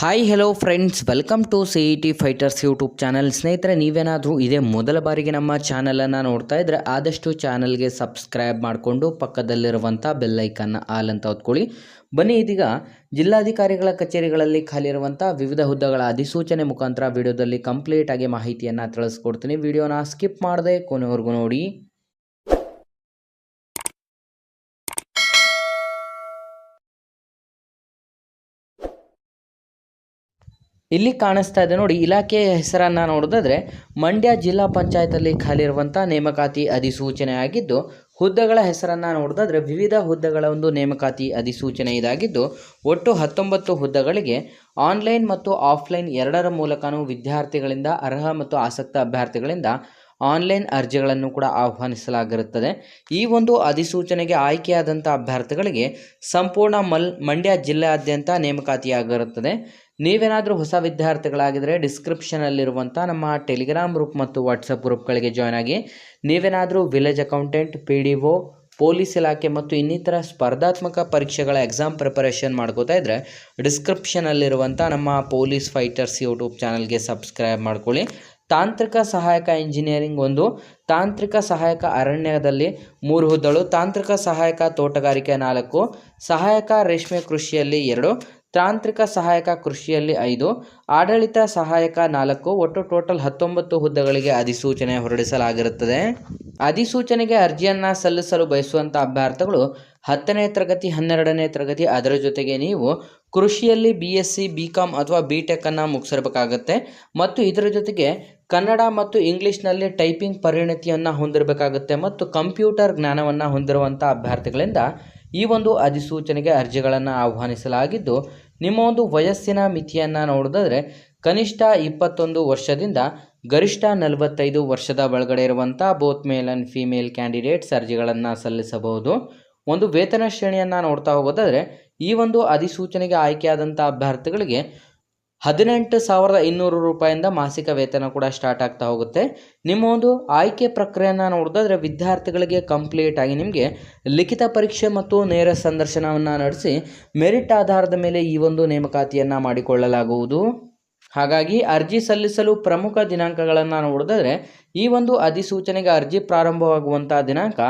Hi hello friends welcome to C E T fighters YouTube channel ಸ್ನೇಹಿತರೆ, ನೀವೇನಾದರೂ ಇದೇ ಮೊದಲ ಬಾರಿಗೆ ನಮ್ಮ ಚಾನಲನ್ನು ನೋಡ್ತಾ ಇದ್ದರೆ ಆದಷ್ಟು ಚಾನಲ್ಗೆ ಸಬ್ಸ್ಕ್ರೈಬ್ ಮಾಡಿಕೊಂಡು ಪಕ್ಕದಲ್ಲಿರುವಂಥ ಬೆಲ್ಲೈಕನ್ನ ಆಲ್ ಅಂತ ಹೊತ್ಕೊಳ್ಳಿ. ಬನ್ನಿ, ಇದೀಗ ಜಿಲ್ಲಾಧಿಕಾರಿಗಳ ಕಚೇರಿಗಳಲ್ಲಿ ಖಾಲಿರುವಂಥ ವಿವಿಧ ಹುದ್ದೆಗಳ ಅಧಿಸೂಚನೆ ಮುಖಾಂತರ ವಿಡಿಯೋದಲ್ಲಿ ಕಂಪ್ಲೀಟಾಗಿ ಮಾಹಿತಿಯನ್ನು ತಿಳಿಸ್ಕೊಡ್ತೀನಿ. ವಿಡಿಯೋನ ಸ್ಕಿಪ್ ಮಾಡದೆ ಕೊನೆವರೆಗೂ ನೋಡಿ. ಇಲ್ಲಿ ಕಾಣಿಸ್ತಾ ಇದೆ ನೋಡಿ, ಇಲಾಖೆಯ ಹೆಸರನ್ನು ನೋಡೋದಾದ್ರೆ, ಮಂಡ್ಯ ಜಿಲ್ಲಾ ಪಂಚಾಯತಲ್ಲಿ ಖಾಲಿ ಇರುವಂಥ ನೇಮಕಾತಿ ಅಧಿಸೂಚನೆ ಆಗಿದ್ದು ಹುದ್ದೆಗಳ ಹೆಸರನ್ನು ನೋಡೋದಾದ್ರೆ ವಿವಿಧ ಹುದ್ದೆಗಳ ಒಂದು ನೇಮಕಾತಿ ಅಧಿಸೂಚನೆ ಇದಾಗಿದ್ದು, ಒಟ್ಟು ಹತ್ತೊಂಬತ್ತು ಹುದ್ದೆಗಳಿಗೆ ಆನ್ಲೈನ್ ಮತ್ತು ಆಫ್ಲೈನ್ ಎರಡರ ಮೂಲಕನೂ ವಿದ್ಯಾರ್ಥಿಗಳಿಂದ ಅರ್ಹ ಮತ್ತು ಆಸಕ್ತ ಅಭ್ಯರ್ಥಿಗಳಿಂದ ಆನ್ಲೈನ್ ಅರ್ಜಿಗಳನ್ನು ಕೂಡ ಆಹ್ವಾನಿಸಲಾಗಿರುತ್ತದೆ. ಈ ಒಂದು ಅಧಿಸೂಚನೆಗೆ ಆಯ್ಕೆಯಾದಂಥ ಅಭ್ಯರ್ಥಿಗಳಿಗೆ ಸಂಪೂರ್ಣ ಮಲ್, ಮಂಡ್ಯ ಜಿಲ್ಲೆಯಾದ್ಯಂತ ನೇಮಕಾತಿಯಾಗಿರುತ್ತದೆ. ನೀವೇನಾದರೂ ಹೊಸ ವಿದ್ಯಾರ್ಥಿಗಳಾಗಿದ್ದರೆ ಡಿಸ್ಕ್ರಿಪ್ಷನಲ್ಲಿರುವಂಥ ನಮ್ಮ ಟೆಲಿಗ್ರಾಮ್ ಗ್ರೂಪ್ ಮತ್ತು ವಾಟ್ಸಪ್ ಗ್ರೂಪ್ಗಳಿಗೆ ಜಾಯ್ನ್ ಆಗಿ ನೀವೇನಾದರೂ village accountant P D O police ಇಲಾಖೆ ಮತ್ತು ಇನ್ನಿತರ ಸ್ಪರ್ಧಾತ್ಮಕ ಪರೀಕ್ಷೆಗಳ ಎಕ್ಸಾಮ್ ಪ್ರಿಪರೇಷನ್ ಮಾಡ್ಕೋತಾ ಇದ್ದರೆ ಡಿಸ್ಕ್ರಿಪ್ಷನಲ್ಲಿರುವಂಥ ನಮ್ಮ ಪೊಲೀಸ್ ಫೈಟರ್ಸ್ ಯೂಟ್ಯೂಬ್ ಚಾನಲ್ಗೆ ಸಬ್ಸ್ಕ್ರೈಬ್ ಮಾಡ್ಕೊಳ್ಳಿ. ತಾಂತ್ರಿಕ ಸಹಾಯಕ ಇಂಜಿನಿಯರಿಂಗ್ ಒಂದು. ತಾಂತ್ರಿಕ ಸಹಾಯಕ ಅರಣ್ಯದಲ್ಲಿ ಮೂರು ಹುದ್ದಳು. ತಾಂತ್ರಿಕ ಸಹಾಯಕ ತೋಟಗಾರಿಕೆ ನಾಲ್ಕು. ಸಹಾಯಕ ರೇಷ್ಮೆ ಕೃಷಿಯಲ್ಲಿ ಎರಡು. ತಾಂತ್ರಿಕ ಸಹಾಯಕ ಕೃಷಿಯಲ್ಲಿ ಐದು, ಆಡಳಿತ ಸಹಾಯಕ ನಾಲ್ಕು, ಒಟ್ಟು ಟೋಟಲ್ ಹತ್ತೊಂಬತ್ತು ಹುದ್ದೆಗಳಿಗೆ ಅಧಿಸೂಚನೆ ಹೊರಡಿಸಲಾಗಿರುತ್ತದೆ. ಅಧಿಸೂಚನೆಗೆ ಅರ್ಜಿಯನ್ನು ಸಲ್ಲಿಸಲು ಬಯಸುವಂಥ ಅಭ್ಯರ್ಥಿಗಳು ಹತ್ತನೇ ತರಗತಿ, ಹನ್ನೆರಡನೇ ತರಗತಿ ಅದರ ಜೊತೆಗೆ ನೀವು ಕೃಷಿಯಲ್ಲಿ B S C B com ಅಥವಾ ಬಿ ಟೆಕ್ಕನ್ನು ಮುಗಿಸಿರ್ಬೇಕಾಗತ್ತೆ. ಮತ್ತು ಇದರ ಜೊತೆಗೆ ಕನ್ನಡ ಮತ್ತು ಇಂಗ್ಲೀಷ್ನಲ್ಲಿ ಟೈಪಿಂಗ್ ಪರಿಣತಿಯನ್ನು ಹೊಂದಿರಬೇಕಾಗುತ್ತೆ ಮತ್ತು ಕಂಪ್ಯೂಟರ್ ಜ್ಞಾನವನ್ನು ಹೊಂದಿರುವಂಥ ಅಭ್ಯರ್ಥಿಗಳಿಂದ ಈ ಒಂದು ಅಧಿಸೂಚನೆಗೆ ಅರ್ಜಿಗಳನ್ನು ಆಹ್ವಾನಿಸಲಾಗಿದ್ದು, ನಿಮ್ಮ ಒಂದು ವಯಸ್ಸಿನ ಮಿತಿಯನ್ನು ನೋಡೋದಾದರೆ, ಕನಿಷ್ಠ ಇಪ್ಪತ್ತೊಂದು ವರ್ಷದಿಂದ ಗರಿಷ್ಠ ನಲವತ್ತೈದು ವರ್ಷದ ಒಳಗಡೆ ಇರುವಂಥ both male and female candidates ಅರ್ಜಿಗಳನ್ನು ಸಲ್ಲಿಸಬಹುದು. ಒಂದು ವೇತನ ಶ್ರೇಣಿಯನ್ನು ನೋಡ್ತಾ ಹೋಗೋದಾದರೆ, ಈ ಒಂದು ಅಧಿಸೂಚನೆಗೆ ಆಯ್ಕೆಯಾದಂಥ ಅಭ್ಯರ್ಥಿಗಳಿಗೆ ಹದಿನೆಂಟು ಸಾವಿರದ ಇನ್ನೂರು ರೂಪಾಯಿಂದ ಮಾಸಿಕ ವೇತನ ಕೂಡ ಸ್ಟಾರ್ಟ್ ಆಗ್ತಾ ಹೋಗುತ್ತೆ. ನಿಮ್ಮ ಒಂದು ಆಯ್ಕೆ ಪ್ರಕ್ರಿಯೆಯನ್ನು ನೋಡೋದಾದ್ರೆ ವಿದ್ಯಾರ್ಥಿಗಳಿಗೆ ಕಂಪ್ಲೀಟ್ ಆಗಿ ನಿಮಗೆ ಲಿಖಿತ ಪರೀಕ್ಷೆ ಮತ್ತು ನೇರ ಸಂದರ್ಶನವನ್ನು ನಡೆಸಿ ಮೆರಿಟ್ ಆಧಾರದ ಮೇಲೆ ಈ ಒಂದು ನೇಮಕಾತಿಯನ್ನು ಮಾಡಿಕೊಳ್ಳಲಾಗುವುದು. ಹಾಗಾಗಿ ಅರ್ಜಿ ಸಲ್ಲಿಸಲು ಪ್ರಮುಖ ದಿನಾಂಕಗಳನ್ನು ನೋಡಿದ್ರೆ ಈ ಒಂದು ಅಧಿಸೂಚನೆಗೆ ಅರ್ಜಿ ಪ್ರಾರಂಭವಾಗುವಂಥ ದಿನಾಂಕ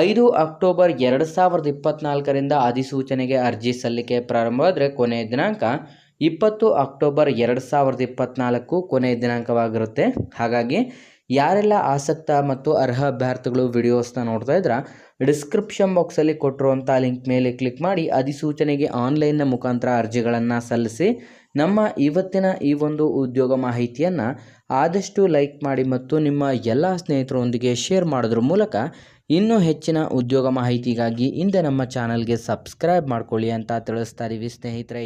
ಐದು ಅಕ್ಟೋಬರ್ ಎರಡು ಸಾವಿರದ ಇಪ್ಪತ್ನಾಲ್ಕರಿಂದ ಅಧಿಸೂಚನೆಗೆ ಅರ್ಜಿ ಸಲ್ಲಿಕೆ ಪ್ರಾರಂಭವಾದರೆ ಕೊನೆಯ ದಿನಾಂಕ ಇಪ್ಪತ್ತು ಅಕ್ಟೋಬರ್ ಎರಡು ಸಾವಿರದ ಇಪ್ಪತ್ತ್ನಾಲ್ಕು ಕೊನೆಯ ದಿನಾಂಕವಾಗಿರುತ್ತೆ. ಹಾಗಾಗಿ ಯಾರೆಲ್ಲ ಆಸಕ್ತ ಮತ್ತು ಅರ್ಹ ಅಭ್ಯರ್ಥಿಗಳು ವಿಡಿಯೋಸ್ನ ನೋಡ್ತಾ ಇದ್ರೆ ಡಿಸ್ಕ್ರಿಪ್ಷನ್ ಬಾಕ್ಸಲ್ಲಿ ಕೊಟ್ಟಿರುವಂಥ ಲಿಂಕ್ ಮೇಲೆ ಕ್ಲಿಕ್ ಮಾಡಿ, ಅಧಿಸೂಚನೆಗೆ ಆನ್ಲೈನ್ನ ಮುಖಾಂತರ ಅರ್ಜಿಗಳನ್ನು ಸಲ್ಲಿಸಿ, ನಮ್ಮ ಇವತ್ತಿನ ಈ ಒಂದು ಉದ್ಯೋಗ ಮಾಹಿತಿಯನ್ನು ಆದಷ್ಟು ಲೈಕ್ ಮಾಡಿ ಮತ್ತು ನಿಮ್ಮ ಎಲ್ಲ ಸ್ನೇಹಿತರೊಂದಿಗೆ ಶೇರ್ ಮಾಡೋದ್ರ ಮೂಲಕ ಇನ್ನೂ ಹೆಚ್ಚಿನ ಉದ್ಯೋಗ ಮಾಹಿತಿಗಾಗಿ ಹಿಂದೆ ನಮ್ಮ ಚಾನಲ್ಗೆ ಸಬ್ಸ್ಕ್ರೈಬ್ ಮಾಡ್ಕೊಳ್ಳಿ ಅಂತ ತಿಳಿಸ್ತಾ ಇದೀವಿ ಸ್ನೇಹಿತರೆ.